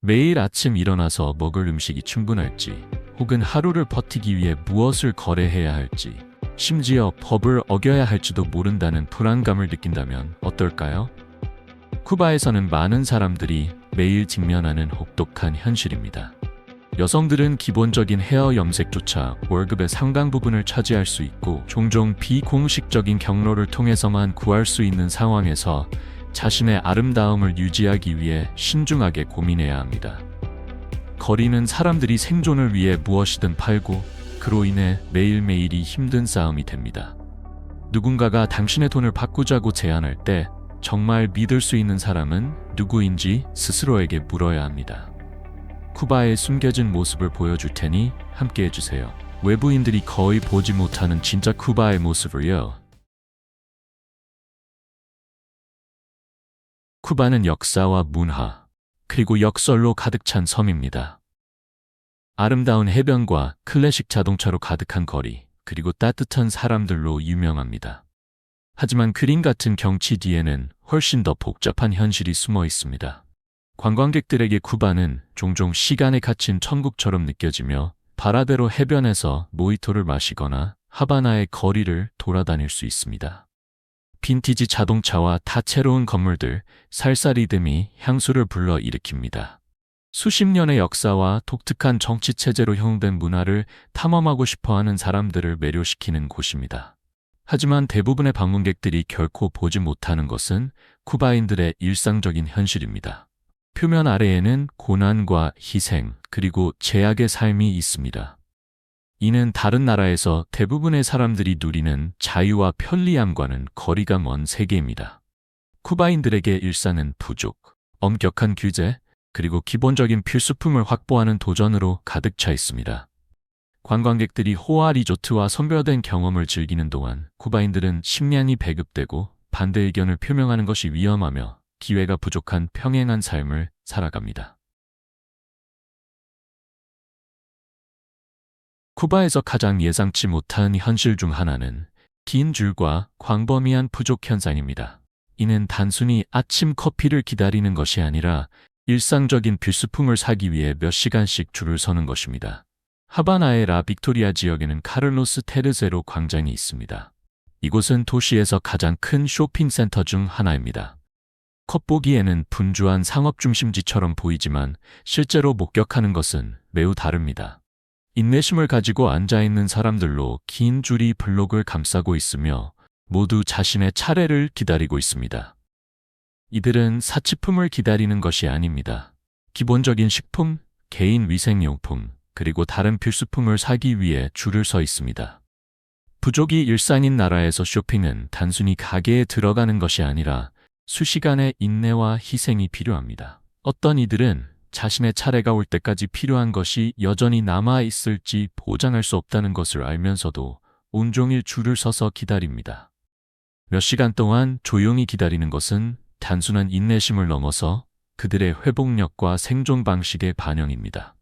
매일 아침 일어나서 먹을 음식이 충분할지, 혹은 하루를 버티기 위해 무엇을 거래해야 할지, 심지어 법을 어겨야 할지도 모른다는 불안감을 느낀다면 어떨까요? 쿠바에서는 많은 사람들이 매일 직면하는 혹독한 현실입니다. 여성들은 기본적인 헤어 염색조차 월급의 상당 부분을 차지할 수 있고 종종 비공식적인 경로를 통해서만 구할 수 있는 상황에서 자신의 아름다움을 유지하기 위해 신중하게 고민해야 합니다. 거리는 사람들이 생존을 위해 무엇이든 팔고 그로 인해 매일매일이 힘든 싸움이 됩니다. 누군가가 당신의 돈을 바꾸자고 제안할 때 정말 믿을 수 있는 사람은 누구인지 스스로에게 물어야 합니다. 쿠바의 숨겨진 모습을 보여줄 테니 함께 해주세요. 외부인들이 거의 보지 못하는 진짜 쿠바의 모습을요. 쿠바는 역사와 문화, 그리고 역설로 가득 찬 섬입니다. 아름다운 해변과 클래식 자동차로 가득한 거리, 그리고 따뜻한 사람들로 유명합니다. 하지만 그림 같은 경치 뒤에는 훨씬 더 복잡한 현실이 숨어 있습니다. 관광객들에게 쿠바는 종종 시간에 갇힌 천국처럼 느껴지며 바라대로 해변에서 모히토를 마시거나 하바나의 거리를 돌아다닐 수 있습니다. 빈티지 자동차와 다채로운 건물들, 살사 리듬이 향수를 불러 일으킵니다. 수십 년의 역사와 독특한 정치 체제로 형된 문화를 탐험하고 싶어 하는 사람들을 매료시키는 곳입니다. 하지만 대부분의 방문객들이 결코 보지 못하는 것은 쿠바인들의 일상적인 현실입니다. 표면 아래에는 고난과 희생, 그리고 제약의 삶이 있습니다. 이는 다른 나라에서 대부분의 사람들이 누리는 자유와 편리함과는 거리가 먼 세계입니다. 쿠바인들에게 일상은 부족, 엄격한 규제, 그리고 기본적인 필수품을 확보하는 도전으로 가득 차 있습니다. 관광객들이 호화 리조트와 선별된 경험을 즐기는 동안 쿠바인들은 식량이 배급되고 반대 의견을 표명하는 것이 위험하며 기회가 부족한 평행한 삶을 살아갑니다. 쿠바에서 가장 예상치 못한 현실 중 하나는 긴 줄과 광범위한 부족 현상입니다. 이는 단순히 아침 커피를 기다리는 것이 아니라 일상적인 필수품을 사기 위해 몇 시간씩 줄을 서는 것입니다. 하바나의 라 빅토리아 지역에는 카를로스 테르제로 광장이 있습니다. 이곳은 도시에서 가장 큰 쇼핑센터 중 하나입니다. 겉보기에는 분주한 상업 중심지처럼 보이지만 실제로 목격하는 것은 매우 다릅니다. 인내심을 가지고 앉아있는 사람들로 긴 줄이 블록을 감싸고 있으며 모두 자신의 차례를 기다리고 있습니다. 이들은 사치품을 기다리는 것이 아닙니다. 기본적인 식품, 개인 위생용품, 그리고 다른 필수품을 사기 위해 줄을 서 있습니다. 부족이 일상인 나라에서 쇼핑은 단순히 가게에 들어가는 것이 아니라 수시간의 인내와 희생이 필요합니다. 어떤 이들은 자신의 차례가 올 때까지 필요한 것이 여전히 남아 있을지 보장할 수 없다는 것을 알면서도 온종일 줄을 서서 기다립니다. 몇 시간 동안 조용히 기다리는 것은 단순한 인내심을 넘어서 그들의 회복력과 생존 방식의 반영입니다.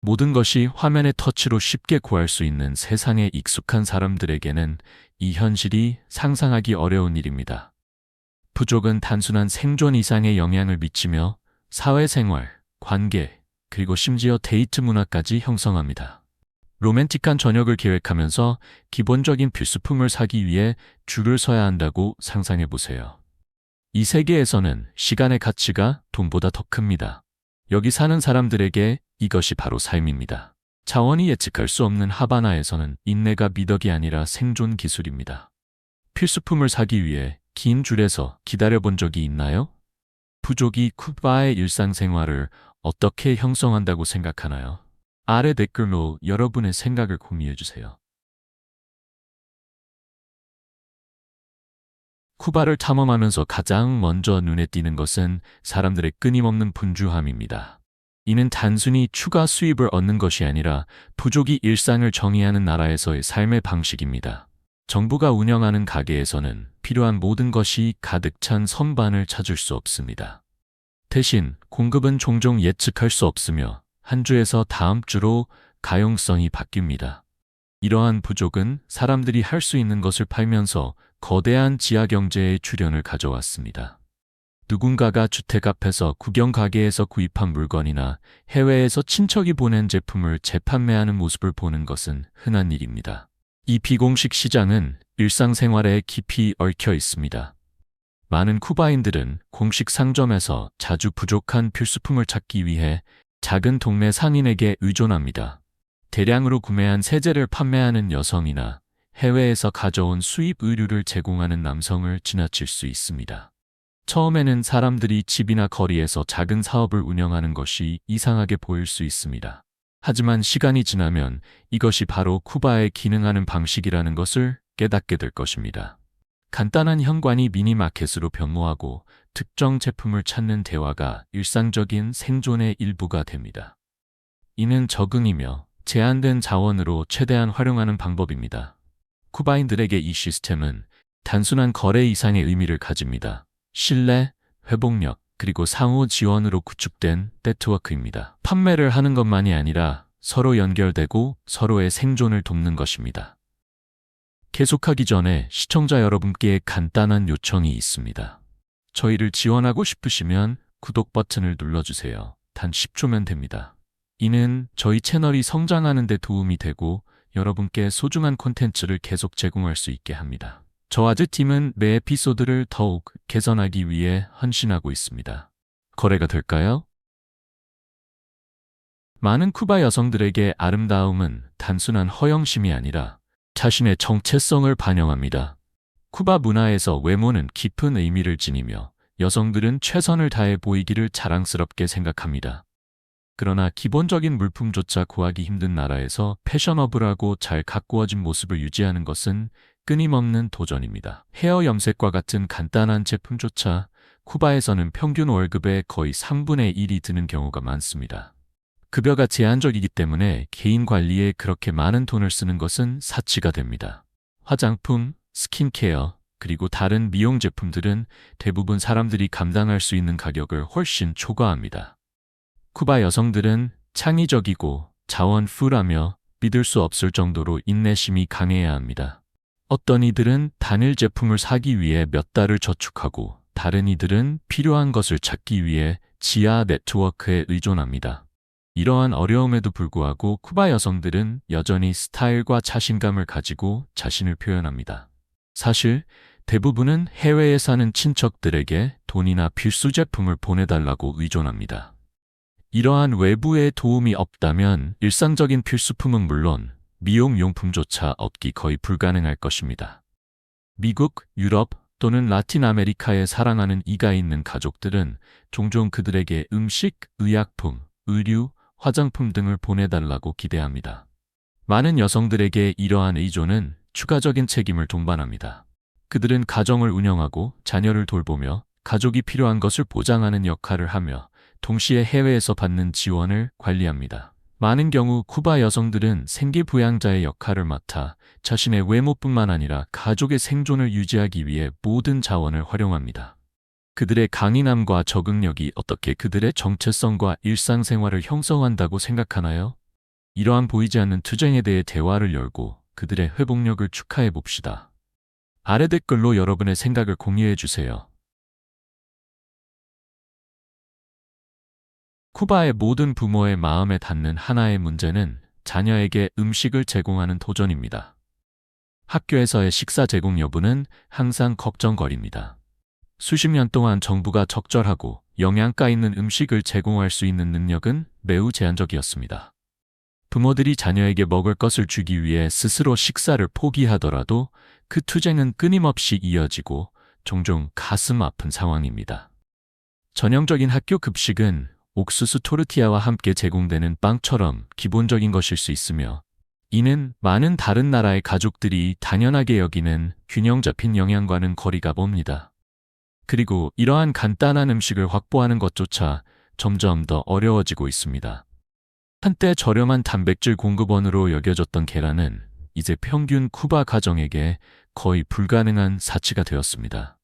모든 것이 화면의 터치로 쉽게 구할 수 있는 세상에 익숙한 사람들에게는 이 현실이 상상하기 어려운 일입니다. 부족은 단순한 생존 이상의 영향을 미치며 사회생활, 관계, 그리고 심지어 데이트 문화까지 형성합니다. 로맨틱한 저녁을 계획하면서 기본적인 필수품을 사기 위해 줄을 서야 한다고 상상해 보세요. 이 세계에서는 시간의 가치가 돈보다 더 큽니다. 여기 사는 사람들에게 이것이 바로 삶입니다. 자원이 예측할 수 없는 하바나에서는 인내가 미덕이 아니라 생존 기술입니다. 필수품을 사기 위해 긴 줄에서 기다려 본 적이 있나요? 부족이 쿠바의 일상생활을 어떻게 형성한다고 생각하나요? 아래 댓글로 여러분의 생각을 공유해 주세요. 쿠바를 탐험하면서 가장 먼저 눈에 띄는 것은 사람들의 끊임없는 분주함입니다. 이는 단순히 추가 수입을 얻는 것이 아니라 부족이 일상을 정의하는 나라에서의 삶의 방식입니다. 정부가 운영하는 가게에서는 필요한 모든 것이 가득 찬 선반을 찾을 수 없습니다. 대신 공급은 종종 예측할 수 없으며 한 주에서 다음 주로 가용성이 바뀝니다. 이러한 부족은 사람들이 할 수 있는 것을 팔면서 거대한 지하 경제의 출현을 가져왔습니다. 누군가가 주택 앞에서 구경 가게에서 구입한 물건이나 해외에서 친척이 보낸 제품을 재판매하는 모습을 보는 것은 흔한 일입니다. 이 비공식 시장은 일상생활에 깊이 얽혀 있습니다. 많은 쿠바인들은 공식 상점에서 자주 부족한 필수품을 찾기 위해 작은 동네 상인에게 의존합니다. 대량으로 구매한 세제를 판매하는 여성이나 해외에서 가져온 수입 의류를 제공하는 남성을 지나칠 수 있습니다. 처음에는 사람들이 집이나 거리에서 작은 사업을 운영하는 것이 이상하게 보일 수 있습니다. 하지만 시간이 지나면 이것이 바로 쿠바의 기능하는 방식이라는 것을 깨닫게 될 것입니다. 간단한 현관이 미니마켓으로 변모하고 특정 제품을 찾는 대화가 일상적인 생존의 일부가 됩니다. 이는 적응이며 제한된 자원으로 최대한 활용하는 방법입니다. 쿠바인들에게 이 시스템은 단순한 거래 이상의 의미를 가집니다. 신뢰, 회복력, 그리고 상호 지원으로 구축된 네트워크입니다. 판매를 하는 것만이 아니라 서로 연결되고 서로의 생존을 돕는 것입니다. 계속하기 전에 시청자 여러분께 간단한 요청이 있습니다. 저희를 지원하고 싶으시면 구독 버튼을 눌러주세요. 단 10초면 됩니다. 이는 저희 채널이 성장하는 데 도움이 되고 여러분께 소중한 콘텐츠를 계속 제공할 수 있게 합니다. 저와 제 팀은 매 에피소드를 더욱 개선하기 위해 헌신하고 있습니다. 거래가 될까요? 많은 쿠바 여성들에게 아름다움은 단순한 허영심이 아니라 자신의 정체성을 반영합니다. 쿠바 문화에서 외모는 깊은 의미를 지니며 여성들은 최선을 다해 보이기를 자랑스럽게 생각합니다. 그러나 기본적인 물품조차 구하기 힘든 나라에서 패셔너블하고 잘 가꾸어진 모습을 유지하는 것은 끊임없는 도전입니다. 헤어 염색과 같은 간단한 제품조차 쿠바에서는 평균 월급의 거의 3분의 1이 드는 경우가 많습니다. 급여가 제한적이기 때문에 개인 관리에 그렇게 많은 돈을 쓰는 것은 사치가 됩니다. 화장품, 스킨케어, 그리고 다른 미용 제품들은 대부분 사람들이 감당할 수 있는 가격을 훨씬 초과합니다. 쿠바 여성들은 창의적이고 자원풀하며 믿을 수 없을 정도로 인내심이 강해야 합니다. 어떤 이들은 단일 제품을 사기 위해 몇 달을 저축하고 다른 이들은 필요한 것을 찾기 위해 지하 네트워크에 의존합니다. 이러한 어려움에도 불구하고 쿠바 여성들은 여전히 스타일과 자신감을 가지고 자신을 표현합니다. 사실 대부분은 해외에 사는 친척들에게 돈이나 필수 제품을 보내달라고 의존합니다. 이러한 외부의 도움이 없다면 일상적인 필수품은 물론 미용용품조차 얻기 거의 불가능할 것입니다. 미국, 유럽 또는 라틴 아메리카에 사랑하는 이가 있는 가족들은 종종 그들에게 음식, 의약품, 의류, 화장품 등을 보내달라고 기대합니다. 많은 여성들에게 이러한 의존은 추가적인 책임을 동반합니다. 그들은 가정을 운영하고 자녀를 돌보며 가족이 필요한 것을 보장하는 역할을 하며 동시에 해외에서 받는 지원을 관리합니다. 많은 경우 쿠바 여성들은 생계부양자의 역할을 맡아 자신의 외모뿐만 아니라 가족의 생존을 유지하기 위해 모든 자원을 활용합니다. 그들의 강인함과 적응력이 어떻게 그들의 정체성과 일상생활을 형성한다고 생각하나요? 이러한 보이지 않는 투쟁에 대해 대화를 열고 그들의 회복력을 축하해 봅시다. 아래 댓글로 여러분의 생각을 공유해 주세요. 쿠바의 모든 부모의 마음에 닿는 하나의 문제는 자녀에게 음식을 제공하는 도전입니다. 학교에서의 식사 제공 여부는 항상 걱정거리입니다. 수십 년 동안 정부가 적절하고 영양가 있는 음식을 제공할 수 있는 능력은 매우 제한적이었습니다. 부모들이 자녀에게 먹을 것을 주기 위해 스스로 식사를 포기하더라도 그 투쟁은 끊임없이 이어지고 종종 가슴 아픈 상황입니다. 전형적인 학교 급식은 옥수수 토르티아와 함께 제공되는 빵처럼 기본적인 것일 수 있으며 이는 많은 다른 나라의 가족들이 당연하게 여기는 균형 잡힌 영양과는 거리가 멉니다. 그리고 이러한 간단한 음식을 확보하는 것조차 점점 더 어려워지고 있습니다. 한때 저렴한 단백질 공급원으로 여겨졌던 계란은 이제 평균 쿠바 가정에게 거의 불가능한 사치가 되었습니다.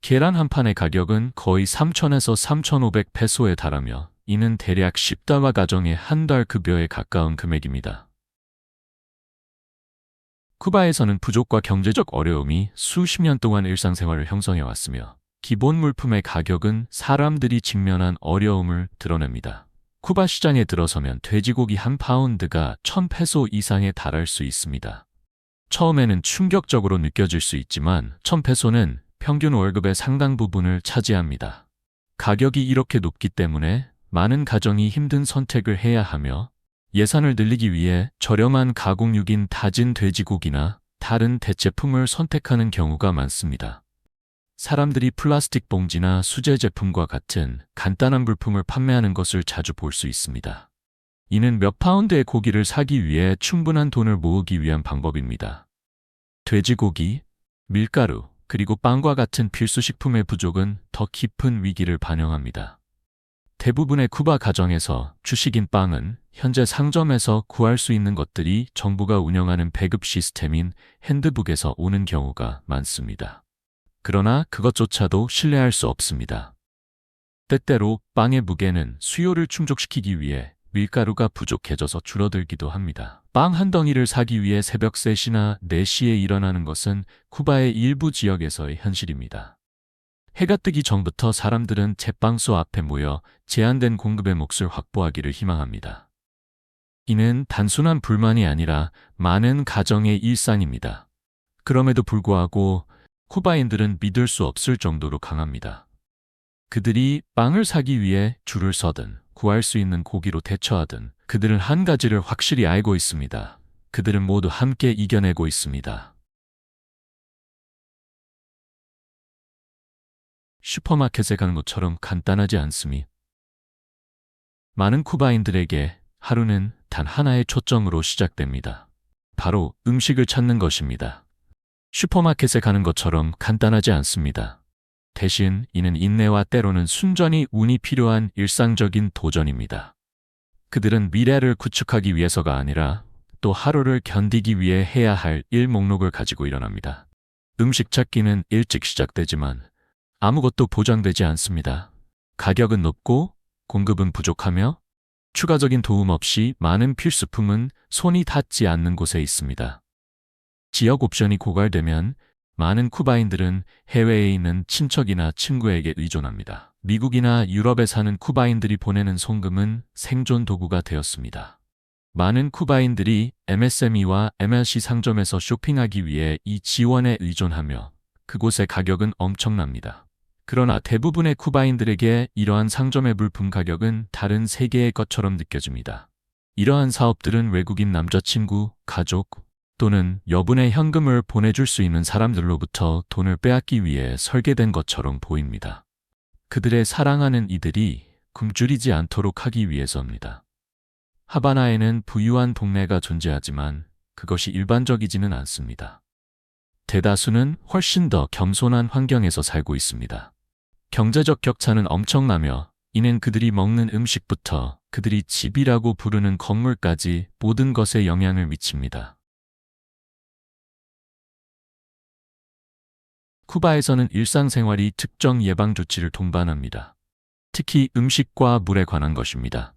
계란 한 판의 가격은 거의 3,000에서 3,500 페소에 달하며 이는 대략 10달러 가정의 한 달 급여에 가까운 금액입니다. 쿠바에서는 부족과 경제적 어려움이 수십 년 동안 일상생활을 형성해 왔으며 기본 물품의 가격은 사람들이 직면한 어려움을 드러냅니다. 쿠바 시장에 들어서면 돼지고기 한 파운드가 1000페소 이상에 달할 수 있습니다. 처음에는 충격적으로 느껴질 수 있지만 1000페소는 평균 월급의 상당 부분을 차지합니다. 가격이 이렇게 높기 때문에 많은 가정이 힘든 선택을 해야 하며 예산을 늘리기 위해 저렴한 가공육인 다진 돼지고기나 다른 대체품을 선택하는 경우가 많습니다. 사람들이 플라스틱 봉지나 수제 제품과 같은 간단한 물품을 판매하는 것을 자주 볼 수 있습니다. 이는 몇 파운드의 고기를 사기 위해 충분한 돈을 모으기 위한 방법입니다. 돼지고기, 밀가루, 그리고 빵과 같은 필수 식품의 부족은 더 깊은 위기를 반영합니다. 대부분의 쿠바 가정에서 주식인 빵은 현재 상점에서 구할 수 있는 것들이 정부가 운영하는 배급 시스템인 핸드북에서 오는 경우가 많습니다. 그러나 그것조차도 신뢰할 수 없습니다. 때때로 빵의 무게는 수요를 충족시키기 위해 밀가루가 부족해져서 줄어들기도 합니다. 빵 한 덩이를 사기 위해 새벽 3시나 4시에 일어나는 것은 쿠바의 일부 지역에서의 현실입니다. 해가 뜨기 전부터 사람들은 제빵소 앞에 모여 제한된 공급의 몫을 확보하기를 희망합니다. 이는 단순한 불만이 아니라 많은 가정의 일상입니다. 그럼에도 불구하고 쿠바인들은 믿을 수 없을 정도로 강합니다. 그들이 빵을 사기 위해 줄을 서든 구할 수 있는 고기로 대처하든 그들은 한 가지를 확실히 알고 있습니다. 그들은 모두 함께 이겨내고 있습니다. 슈퍼마켓에 가는 것처럼 간단하지 않음이 많은 쿠바인들에게 하루는 단 하나의 초점으로 시작됩니다. 바로 음식을 찾는 것입니다. 슈퍼마켓에 가는 것처럼 간단하지 않습니다. 대신 이는 인내와 때로는 순전히 운이 필요한 일상적인 도전입니다. 그들은 미래를 구축하기 위해서가 아니라 또 하루를 견디기 위해 해야 할 일 목록을 가지고 일어납니다. 음식 찾기는 일찍 시작되지만 아무것도 보장되지 않습니다. 가격은 높고 공급은 부족하며 추가적인 도움 없이 많은 필수품은 손이 닿지 않는 곳에 있습니다. 지역 옵션이 고갈되면 많은 쿠바인들은 해외에 있는 친척이나 친구에게 의존합니다. 미국이나 유럽에 사는 쿠바인들이 보내는 송금은 생존 도구가 되었습니다. 많은 쿠바인들이 MSME와 MLC 상점에서 쇼핑하기 위해 이 지원에 의존하며 그곳의 가격은 엄청납니다. 그러나 대부분의 쿠바인들에게 이러한 상점의 물품 가격은 다른 세계의 것처럼 느껴집니다. 이러한 사업들은 외국인 남자친구, 가족 또는 여분의 현금을 보내줄 수 있는 사람들로부터 돈을 빼앗기 위해 설계된 것처럼 보입니다. 그들의 사랑하는 이들이 굶주리지 않도록 하기 위해서입니다. 하바나에는 부유한 동네가 존재하지만 그것이 일반적이지는 않습니다. 대다수는 훨씬 더 겸손한 환경에서 살고 있습니다. 경제적 격차는 엄청나며 이는 그들이 먹는 음식부터 그들이 집이라고 부르는 건물까지 모든 것에 영향을 미칩니다. 쿠바에서는 일상생활이 특정 예방 조치를 동반합니다. 특히 음식과 물에 관한 것입니다.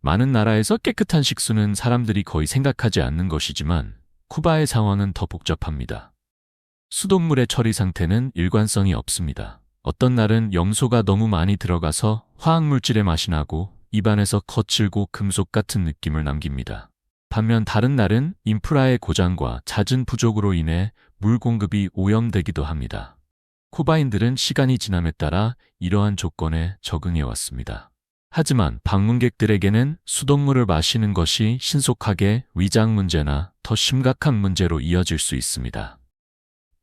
많은 나라에서 깨끗한 식수는 사람들이 거의 생각하지 않는 것이지만 쿠바의 상황은 더 복잡합니다. 수돗물의 처리 상태는 일관성이 없습니다. 어떤 날은 염소가 너무 많이 들어가서 화학물질의 맛이 나고 입안에서 거칠고 금속 같은 느낌을 남깁니다. 반면 다른 날은 인프라의 고장과 잦은 부족으로 인해 물 공급이 오염되기도 합니다. 쿠바인들은 시간이 지남에 따라 이러한 조건에 적응해 왔습니다. 하지만 방문객들에게는 수돗물을 마시는 것이 신속하게 위장 문제나 더 심각한 문제로 이어질 수 있습니다.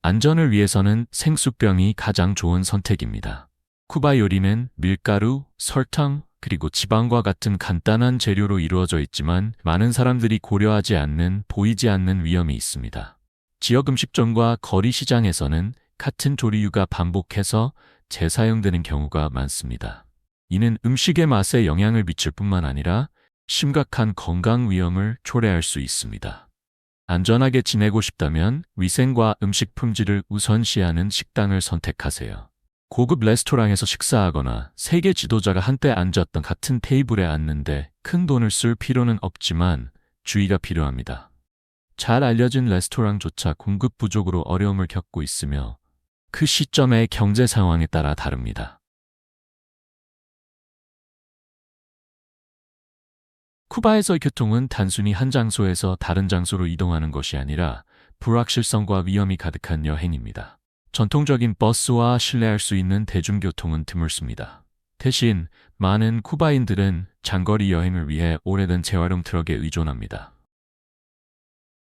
안전을 위해서는 생수병이 가장 좋은 선택입니다. 쿠바 요리는 밀가루, 설탕, 그리고 지방과 같은 간단한 재료로 이루어져 있지만 많은 사람들이 고려하지 않는 보이지 않는 위험이 있습니다. 지역 음식점과 거리 시장에서는 같은 조리유가 반복해서 재사용되는 경우가 많습니다. 이는 음식의 맛에 영향을 미칠 뿐만 아니라 심각한 건강 위험을 초래할 수 있습니다. 안전하게 지내고 싶다면 위생과 음식 품질을 우선시하는 식당을 선택하세요. 고급 레스토랑에서 식사하거나 세계 지도자가 한때 앉았던 같은 테이블에 앉는데 큰 돈을 쓸 필요는 없지만 주의가 필요합니다. 잘 알려진 레스토랑조차 공급 부족으로 어려움을 겪고 있으며 그 시점의 경제 상황에 따라 다릅니다. 쿠바에서 교통은 단순히 한 장소에서 다른 장소로 이동하는 것이 아니라 불확실성과 위험이 가득한 여행입니다. 전통적인 버스와 신뢰할 수 있는 대중교통은 드물습니다. 대신 많은 쿠바인들은 장거리 여행을 위해 오래된 재활용 트럭에 의존합니다.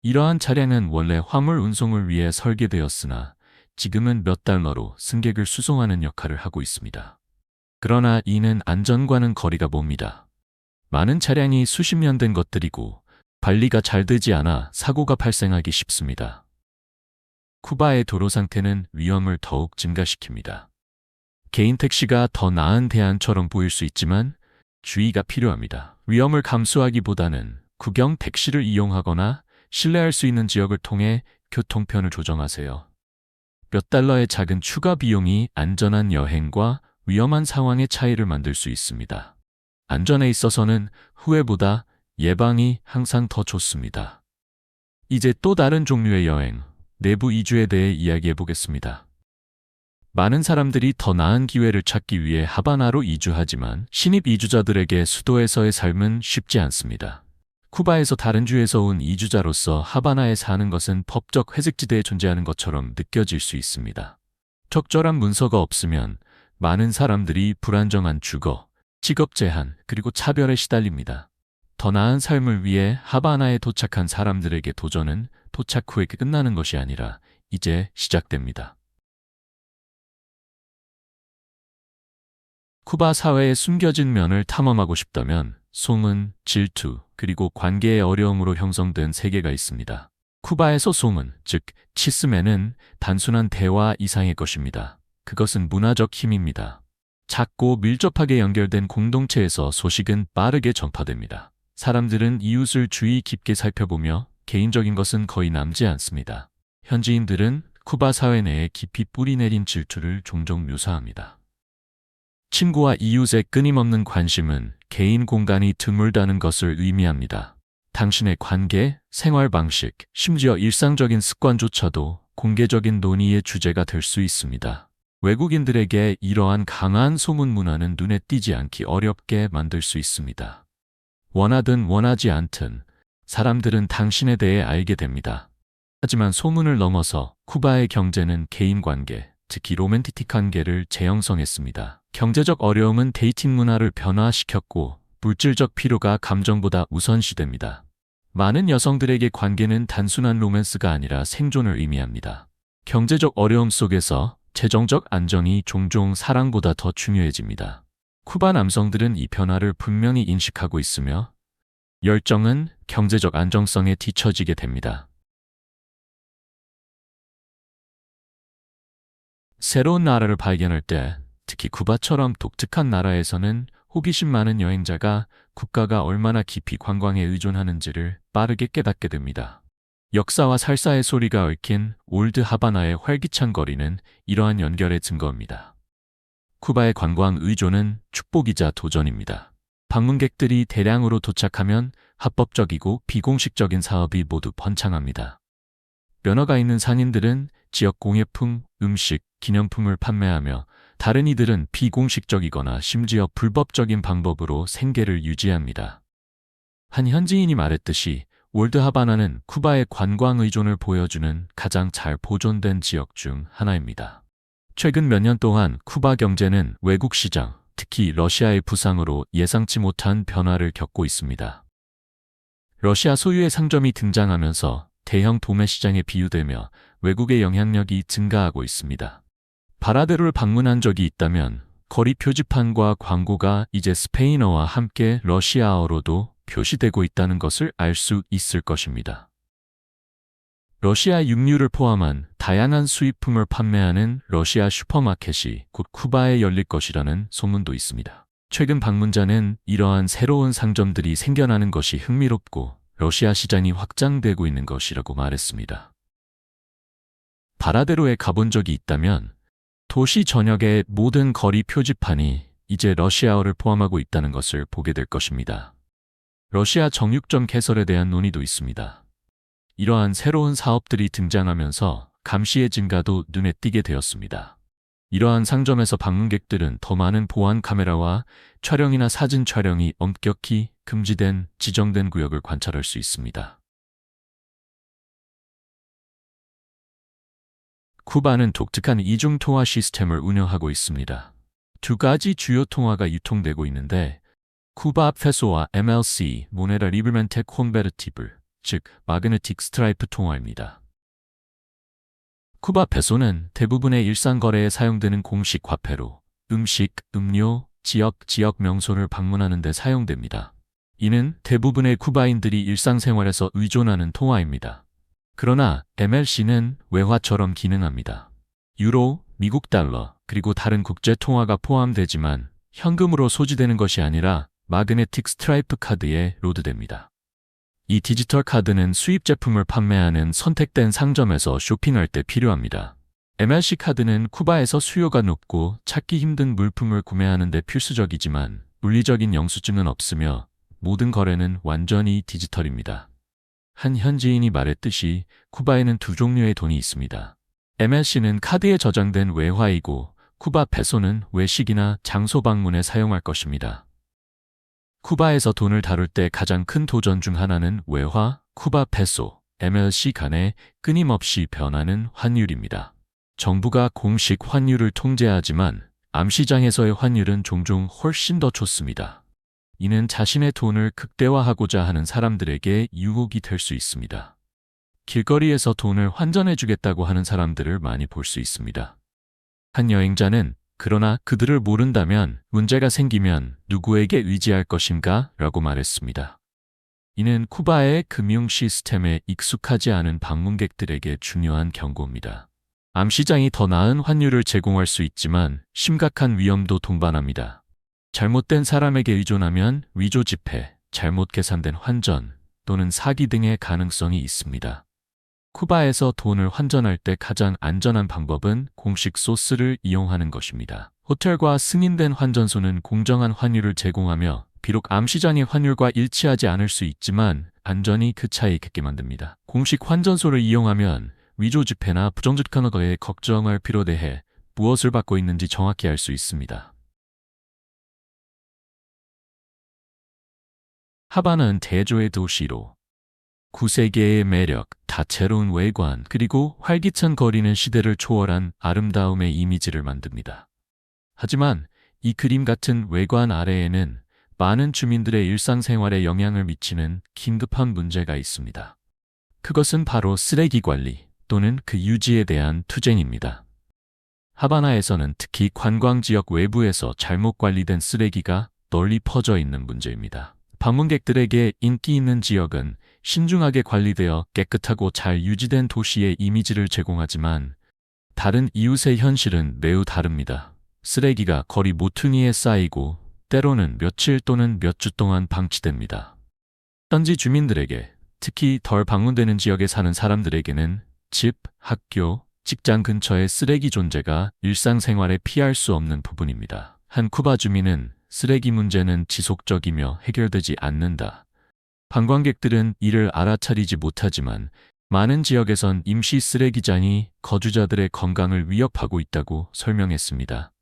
이러한 차량은 원래 화물 운송을 위해 설계되었으나 지금은 몇 달러로 승객을 수송하는 역할을 하고 있습니다. 그러나 이는 안전과는 거리가 멉니다. 많은 차량이 수십 년 된 것들이고 관리가 잘 되지 않아 사고가 발생하기 쉽습니다. 쿠바의 도로 상태는 위험을 더욱 증가시킵니다. 개인 택시가 더 나은 대안처럼 보일 수 있지만 주의가 필요합니다. 위험을 감수하기보다는 국영 택시를 이용하거나 신뢰할 수 있는 지역을 통해 교통편을 조정하세요. 몇 달러의 작은 추가 비용이 안전한 여행과 위험한 상황의 차이를 만들 수 있습니다. 안전에 있어서는 후회보다 예방이 항상 더 좋습니다. 이제 또 다른 종류의 여행, 내부 이주에 대해 이야기해 보겠습니다. 많은 사람들이 더 나은 기회를 찾기 위해 하바나로 이주하지만 신입 이주자들에게 수도에서의 삶은 쉽지 않습니다. 쿠바에서 다른 주에서 온 이주자로서 하바나에 사는 것은 법적 회색지대에 존재하는 것처럼 느껴질 수 있습니다. 적절한 문서가 없으면 많은 사람들이 불안정한 주거, 직업 제한, 그리고 차별에 시달립니다. 더 나은 삶을 위해 하바나에 도착한 사람들에게 도전은 도착 후에 끝나는 것이 아니라 이제 시작됩니다. 쿠바 사회의 숨겨진 면을 탐험하고 싶다면 소문, 질투, 그리고 관계의 어려움으로 형성된 세계가 있습니다. 쿠바에서 소문, 즉 치스맨은 단순한 대화 이상의 것입니다. 그것은 문화적 힘입니다. 작고 밀접하게 연결된 공동체에서 소식은 빠르게 전파됩니다. 사람들은 이웃을 주의 깊게 살펴보며 개인적인 것은 거의 남지 않습니다. 현지인들은 쿠바 사회 내에 깊이 뿌리내린 질투를 종종 묘사합니다. 친구와 이웃의 끊임없는 관심은 개인 공간이 드물다는 것을 의미합니다. 당신의 관계, 생활 방식, 심지어 일상적인 습관조차도 공개적인 논의의 주제가 될 수 있습니다. 외국인들에게 이러한 강한 소문 문화는 눈에 띄지 않기 어렵게 만들 수 있습니다. 원하든 원하지 않든 사람들은 당신에 대해 알게 됩니다. 하지만 소문을 넘어서 쿠바의 경제는 개인 관계, 특히 로맨티틱 관계를 재형성했습니다. 경제적 어려움은 데이팅 문화를 변화시켰고 물질적 필요가 감정보다 우선시됩니다. 많은 여성들에게 관계는 단순한 로맨스가 아니라 생존을 의미합니다. 경제적 어려움 속에서 재정적 안정이 종종 사랑보다 더 중요해집니다. 쿠바 남성들은 이 변화를 분명히 인식하고 있으며 열정은 경제적 안정성에 뒤처지게 됩니다. 새로운 나라를 발견할 때 특히 쿠바처럼 독특한 나라에서는 호기심 많은 여행자가 국가가 얼마나 깊이 관광에 의존하는지를 빠르게 깨닫게 됩니다. 역사와 살사의 소리가 얽힌 올드 하바나의 활기찬 거리는 이러한 연결의 증거입니다. 쿠바의 관광 의존은 축복이자 도전입니다. 방문객들이 대량으로 도착하면 합법적이고 비공식적인 사업이 모두 번창합니다. 면허가 있는 상인들은 지역 공예품, 음식, 기념품을 판매하며 다른 이들은 비공식적이거나 심지어 불법적인 방법으로 생계를 유지합니다. 한 현지인이 말했듯이 월드 하바나는 쿠바의 관광 의존을 보여주는 가장 잘 보존된 지역 중 하나입니다. 최근 몇 년 동안 쿠바 경제는 외국 시장, 특히 러시아의 부상으로 예상치 못한 변화를 겪고 있습니다. 러시아 소유의 상점이 등장하면서 대형 도매 시장에 비유되며 외국의 영향력이 증가하고 있습니다. 바라데로를 방문한 적이 있다면 거리 표지판과 광고가 이제 스페인어와 함께 러시아어로도 표시되고 있다는 것을 알 수 있을 것입니다. 러시아 육류를 포함한 다양한 수입품을 판매하는 러시아 슈퍼마켓이 곧 쿠바에 열릴 것이라는 소문도 있습니다. 최근 방문자는 이러한 새로운 상점들이 생겨나는 것이 흥미롭고 러시아 시장이 확장되고 있는 것이라고 말했습니다. 바라데로에 가본 적이 있다면 도시 전역의 모든 거리 표지판이 이제 러시아어를 포함하고 있다는 것을 보게 될 것입니다. 러시아 정육점 개설에 대한 논의도 있습니다. 이러한 새로운 사업들이 등장하면서 감시의 증가도 눈에 띄게 되었습니다. 이러한 상점에서 방문객들은 더 많은 보안 카메라와 촬영이나 사진 촬영이 엄격히 금지된 지정된 구역을 관찰할 수 있습니다. 쿠바는 독특한 이중 통화 시스템을 운영하고 있습니다. 두 가지 주요 통화가 유통되고 있는데 쿠바 페소와 MLC 모네라 리블멘테 콘베르티블 즉 마그네틱 스트라이프 통화입니다. 쿠바 페소는 대부분의 일상 거래에 사용되는 공식 화폐로 음식, 음료, 지역, 지역 명소를 방문하는 데 사용됩니다. 이는 대부분의 쿠바인들이 일상생활에서 의존하는 통화입니다. 그러나 MLC는 외화처럼 기능합니다. 유로, 미국 달러, 그리고 다른 국제 통화가 포함되지만 현금으로 소지되는 것이 아니라 마그네틱 스트라이프 카드에 로드됩니다. 이 디지털 카드는 수입 제품을 판매하는 선택된 상점에서 쇼핑할 때 필요합니다. MLC 카드는 쿠바에서 수요가 높고 찾기 힘든 물품을 구매하는 데 필수적이지만 물리적인 영수증은 없으며 모든 거래는 완전히 디지털입니다. 한 현지인이 말했듯이 쿠바에는 두 종류의 돈이 있습니다. MLC는 카드에 저장된 외화이고 쿠바 페소는 외식이나 장소 방문에 사용할 것입니다. 쿠바에서 돈을 다룰 때 가장 큰 도전 중 하나는 외화, 쿠바 페소, MLC 간의 끊임없이 변하는 환율입니다. 정부가 공식 환율을 통제하지만 암시장에서의 환율은 종종 훨씬 더 좋습니다. 이는 자신의 돈을 극대화하고자 하는 사람들에게 유혹이 될 수 있습니다. 길거리에서 돈을 환전해 주겠다고 하는 사람들을 많이 볼 수 있습니다. 한 여행자는 그러나 그들을 모른다면 문제가 생기면 누구에게 의지할 것인가? 라고 말했습니다. 이는 쿠바의 금융 시스템에 익숙하지 않은 방문객들에게 중요한 경고입니다. 암시장이 더 나은 환율을 제공할 수 있지만 심각한 위험도 동반합니다. 잘못된 사람에게 의존하면 위조 지폐, 잘못 계산된 환전 또는 사기 등의 가능성이 있습니다. 쿠바에서 돈을 환전할 때 가장 안전한 방법은 공식 소스를 이용하는 것입니다. 호텔과 승인된 환전소는 공정한 환율을 제공하며 비록 암시장의 환율과 일치하지 않을 수 있지만 안전이 그 차이 있게 만듭니다. 공식 환전소를 이용하면 위조 지폐나 부정직한 거에 걱정할 필요 대해 무엇을 받고 있는지 정확히 알 수 있습니다. 하바는 대조의 도시로 9세계의 매력, 다채로운 외관, 그리고 활기찬 거리는 시대를 초월한 아름다움의 이미지를 만듭니다. 하지만 이 그림 같은 외관 아래에는 많은 주민들의 일상생활에 영향을 미치는 긴급한 문제가 있습니다. 그것은 바로 쓰레기 관리 또는 그 유지에 대한 투쟁입니다. 하바나에서는 특히 관광 지역 외부에서 잘못 관리된 쓰레기가 널리 퍼져 있는 문제입니다. 방문객들에게 인기 있는 지역은 신중하게 관리되어 깨끗하고 잘 유지된 도시의 이미지를 제공하지만 다른 이웃의 현실은 매우 다릅니다. 쓰레기가 거리 모퉁이에 쌓이고 때로는 며칠 또는 몇 주 동안 방치됩니다. 현지 주민들에게 특히 덜 방문되는 지역에 사는 사람들에게는 집, 학교, 직장 근처의 쓰레기 존재가 일상생활에 피할 수 없는 부분입니다. 한 쿠바 주민은 쓰레기 문제는 지속적이며 해결되지 않는다. 관광객들은 이를 알아차리지 못하지만 많은 지역에선 임시 쓰레기장이 거주자들의 건강을 위협하고 있다고 설명했습니다.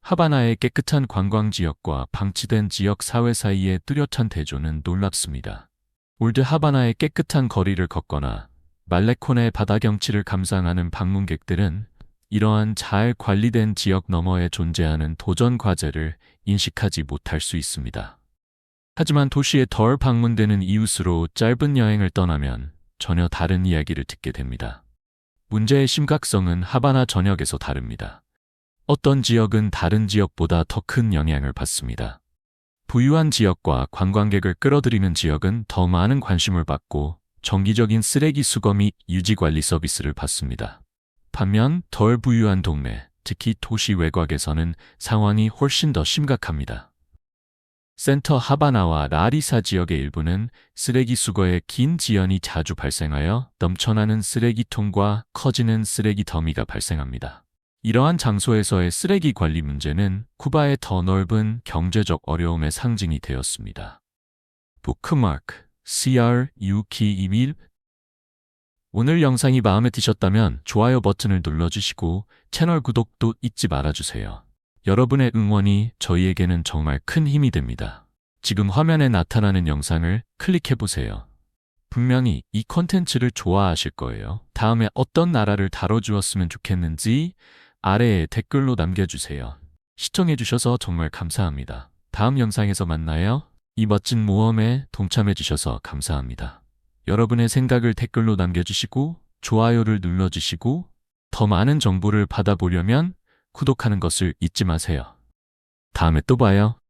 하바나의 깨끗한 관광 지역과 방치된 지역 사회 사이의 뚜렷한 대조는 놀랍습니다. 올드 하바나의 깨끗한 거리를 걷거나 말레콘의 바다 경치를 감상하는 방문객들은 이러한 잘 관리된 지역 너머에 존재하는 도전 과제를 인식하지 못할 수 있습니다. 하지만 도시에 덜 방문되는 이웃으로 짧은 여행을 떠나면 전혀 다른 이야기를 듣게 됩니다. 문제의 심각성은 하바나 전역에서 다릅니다. 어떤 지역은 다른 지역보다 더 큰 영향을 받습니다. 부유한 지역과 관광객을 끌어들이는 지역은 더 많은 관심을 받고 정기적인 쓰레기 수거 및 유지 관리 서비스를 받습니다. 반면 덜 부유한 동네, 특히 도시 외곽에서는 상황이 훨씬 더 심각합니다. 센터 하바나와 라리사 지역의 일부는 쓰레기 수거에 긴 지연이 자주 발생하여 넘쳐나는 쓰레기통과 커지는 쓰레기 더미가 발생합니다. 이러한 장소에서의 쓰레기 관리 문제는 쿠바의 더 넓은 경제적 어려움의 상징이 되었습니다. 부크마크 CR 621 오늘 영상이 마음에 드셨다면 좋아요 버튼을 눌러주시고 채널 구독도 잊지 말아주세요. 여러분의 응원이 저희에게는 정말 큰 힘이 됩니다. 지금 화면에 나타나는 영상을 클릭해보세요. 분명히 이 컨텐츠를 좋아하실 거예요. 다음에 어떤 나라를 다뤄주었으면 좋겠는지 아래에 댓글로 남겨주세요. 시청해주셔서 정말 감사합니다. 다음 영상에서 만나요. 이 멋진 모험에 동참해주셔서 감사합니다. 여러분의 생각을 댓글로 남겨주시고 좋아요를 눌러주시고 더 많은 정보를 받아보려면 구독하는 것을 잊지 마세요. 다음에 또 봐요.